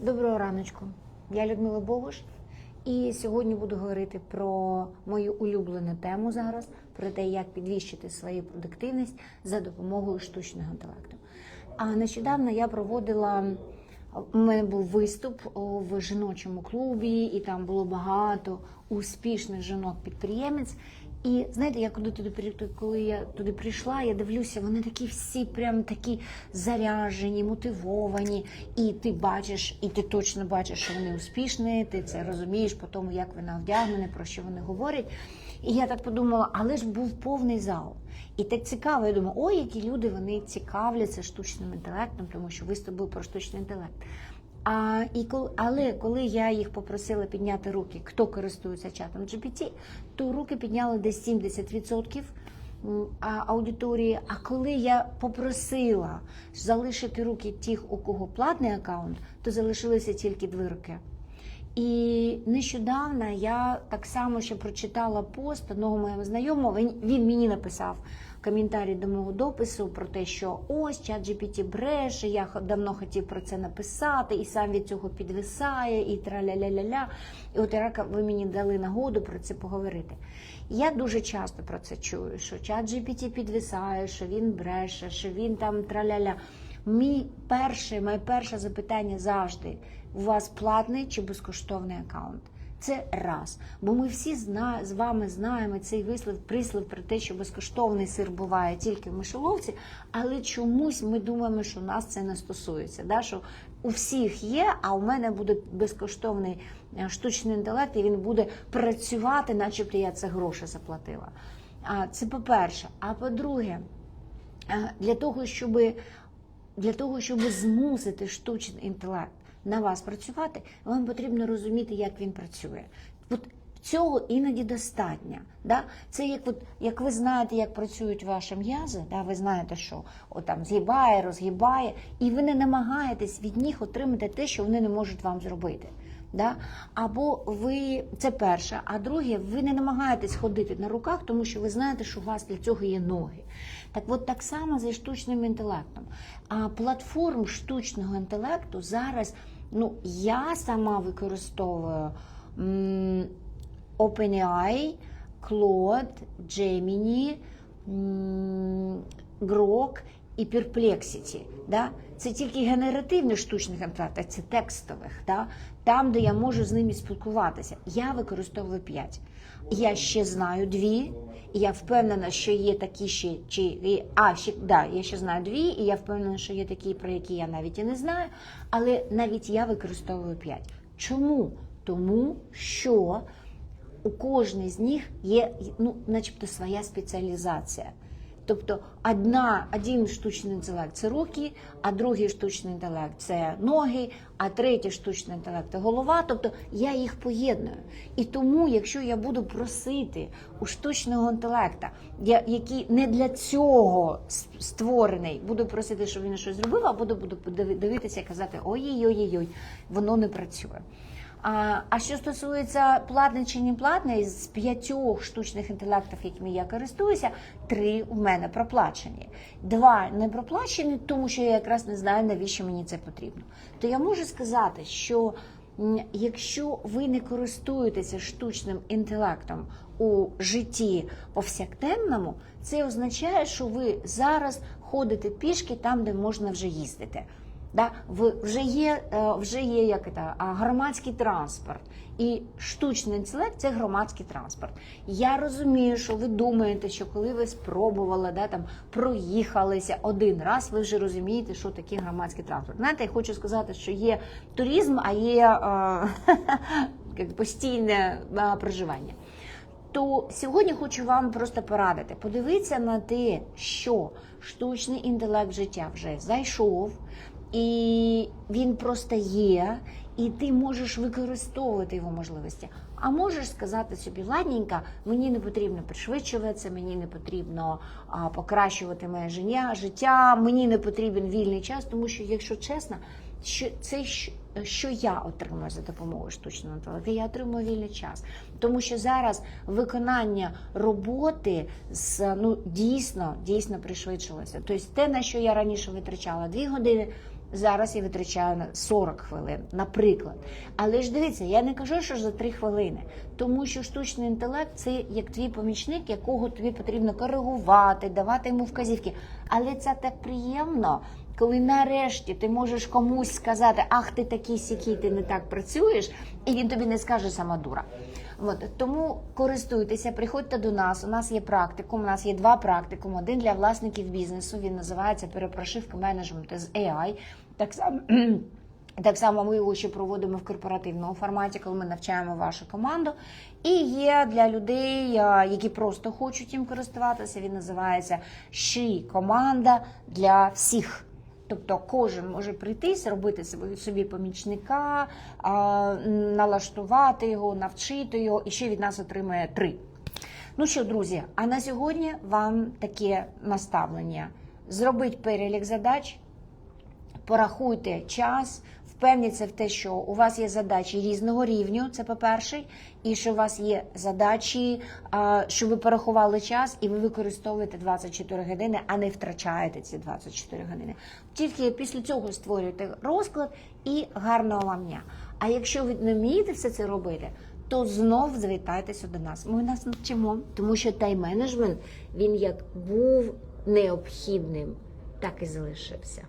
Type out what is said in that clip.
Доброго раночку. Я Людмила Богуш, і сьогодні буду говорити про мою улюблену тему зараз, про те, як підвищити свою продуктивність за допомогою штучного інтелекту. А нещодавно я проводила. У мене був виступ в жіночому клубі, і там було багато успішних жінок-підприємець. І знаєте, я коли туди коли я туди прийшла, я дивлюся, вони такі всі прям такі заряжені, мотивовані. І ти бачиш, і ти точно бачиш, що вони успішні. Ти це розумієш по тому, як вона вдягнена, про що вони говорять. І я так подумала, але ж був повний зал. І так цікаво, я думаю, ой, які люди вони цікавляться штучним інтелектом, тому що виступ був про штучний інтелект. А, і коли, але коли я їх попросила підняти руки, хто користується чатом GPT, то руки підняли десь 70% аудиторії. А коли я попросила залишити руки тих, у кого платний аккаунт, то залишилися тільки дві руки. І нещодавно я так само ще прочитала пост одного моєго знайомого. Він, мені написав коментарі до мого допису про те, що ось чат GPT бреше, я давно хотів про це написати, і сам від цього підвисає, і траля-ля-ля-ля. І от рака ви мені дали нагоду про це поговорити. Я дуже часто про це чую, що чат GPT підвисає, що він бреше, що він там траля-ля. Мій перше, моє перше запитання завжди: у вас платний чи безкоштовний аккаунт? Це раз. Бо ми всі зна, з вами знаємо цей вислів, прислів про те, що безкоштовний сир буває тільки в мишоловці, але чомусь ми думаємо, що нас це не стосується. Да? Що у всіх є, а у мене буде безкоштовний е, штучний інтелект, і він буде працювати, начебто я це гроші заплатила. А це по-перше. А по-друге, е, для того, щоб для того, щоб змусити штучний інтелект на вас працювати, вам потрібно розуміти, як він працює. От цього іноді достатньо. Да? Це як, от, як ви знаєте, як працюють ваші м'язи, да? ви знаєте, що от там згибає, розгибає, і ви не намагаєтесь від них отримати те, що вони не можуть вам зробити. Да? Або ви це перше, а друге, ви не намагаєтесь ходити на руках, тому що ви знаєте, що у вас для цього є ноги. Так от так само зі штучним інтелектом. А платформ штучного інтелекту зараз, ну я сама використовую OpenAI, Claude, Gemini, Grok і Perplexity. Да? Це тільки генеративних штучних інтелектів, це текстових, да? там, де я можу з ними спілкуватися. Я використовую 5. Я ще знаю дві, і я впевнена, що є такі ще чи а ще да, я ще знаю дві, і я впевнена, що є такі, про які я навіть і не знаю. Але навіть я використовую 5. Чому? Тому що у кожній з них є ну, начебто своя спеціалізація. Тобто одна, один штучний інтелект це руки, а другий штучний інтелект це ноги, а третій штучний інтелект це голова. Тобто я їх поєдную. І тому, якщо я буду просити у штучного інтелекта, я- який не для цього створений, буду просити, щоб він щось зробив, а буду, буду дивитися і казати ой-ой-ой, воно не працює. А, а що стосується платний чи не платний, з п'ятьох штучних інтелектів, якими я користуюся, три у мене проплачені. Два не проплачені, тому що я якраз не знаю, навіщо мені це потрібно. То я можу сказати, що якщо ви не користуєтеся штучним інтелектом у житті повсякденному, це означає, що ви зараз ходите пішки там, де можна вже їздити. Да? Вже є, е, вже є як це, громадський транспорт. І штучний інтелект це громадський транспорт. Я розумію, що ви думаєте, що коли ви спробували, да, там, проїхалися один раз, ви вже розумієте, що таке громадський транспорт. Знаєте, я хочу сказати, що є туризм, а є е, постійне е, проживання. То сьогодні хочу вам просто порадити. Подивіться на те, що штучний інтелект життя вже зайшов, і він просто є, і ти можеш використовувати його можливості. А можеш сказати собі, ладненько, мені не потрібно пришвидшуватися, мені не потрібно а, покращувати моє життя, життя, мені не потрібен вільний час, тому що, якщо чесно, що це що я отримую за допомогою штучного інтелекту? Я отримую вільний час, тому що зараз виконання роботи з ну дійсно дійсно пришвидшилося. Тобто те, на що я раніше витрачала дві години. Зараз я витрачаю на 40 хвилин, наприклад. Але ж дивіться, я не кажу, що за 3 хвилини, тому що штучний інтелект це як твій помічник, якого тобі потрібно коригувати, давати йому вказівки. Але це так приємно, коли нарешті ти можеш комусь сказати, ах, ти такий сякий, ти не так працюєш, і він тобі не скаже сама дура. От тому користуйтеся, приходьте до нас. У нас є практикум. У нас є два практикум. Один для власників бізнесу. Він називається перепрошивка менеджменту з AI. Так само. Так само ми його ще проводимо в корпоративному форматі, коли ми навчаємо вашу команду. І є для людей, які просто хочуть їм користуватися. Він називається «Ші команда для всіх. Тобто кожен може прийти, зробити собі- помічника, налаштувати його, навчити його, і ще від нас отримає три. Ну що, друзі, а на сьогодні вам таке наставлення: зробіть перелік задач, порахуйте час, впевніться в те, що у вас є задачі різного рівню, це по-перше, і що у вас є задачі, що ви порахували час і ви використовуєте 24 години, а не втрачаєте ці 24 години. Тільки після цього створюєте розклад і гарного вам дня. А якщо ви не вмієте все це робити, то знов звертайтеся до нас. Ми нас навчимо, тому що тайм-менеджмент він як був необхідним, так і залишився.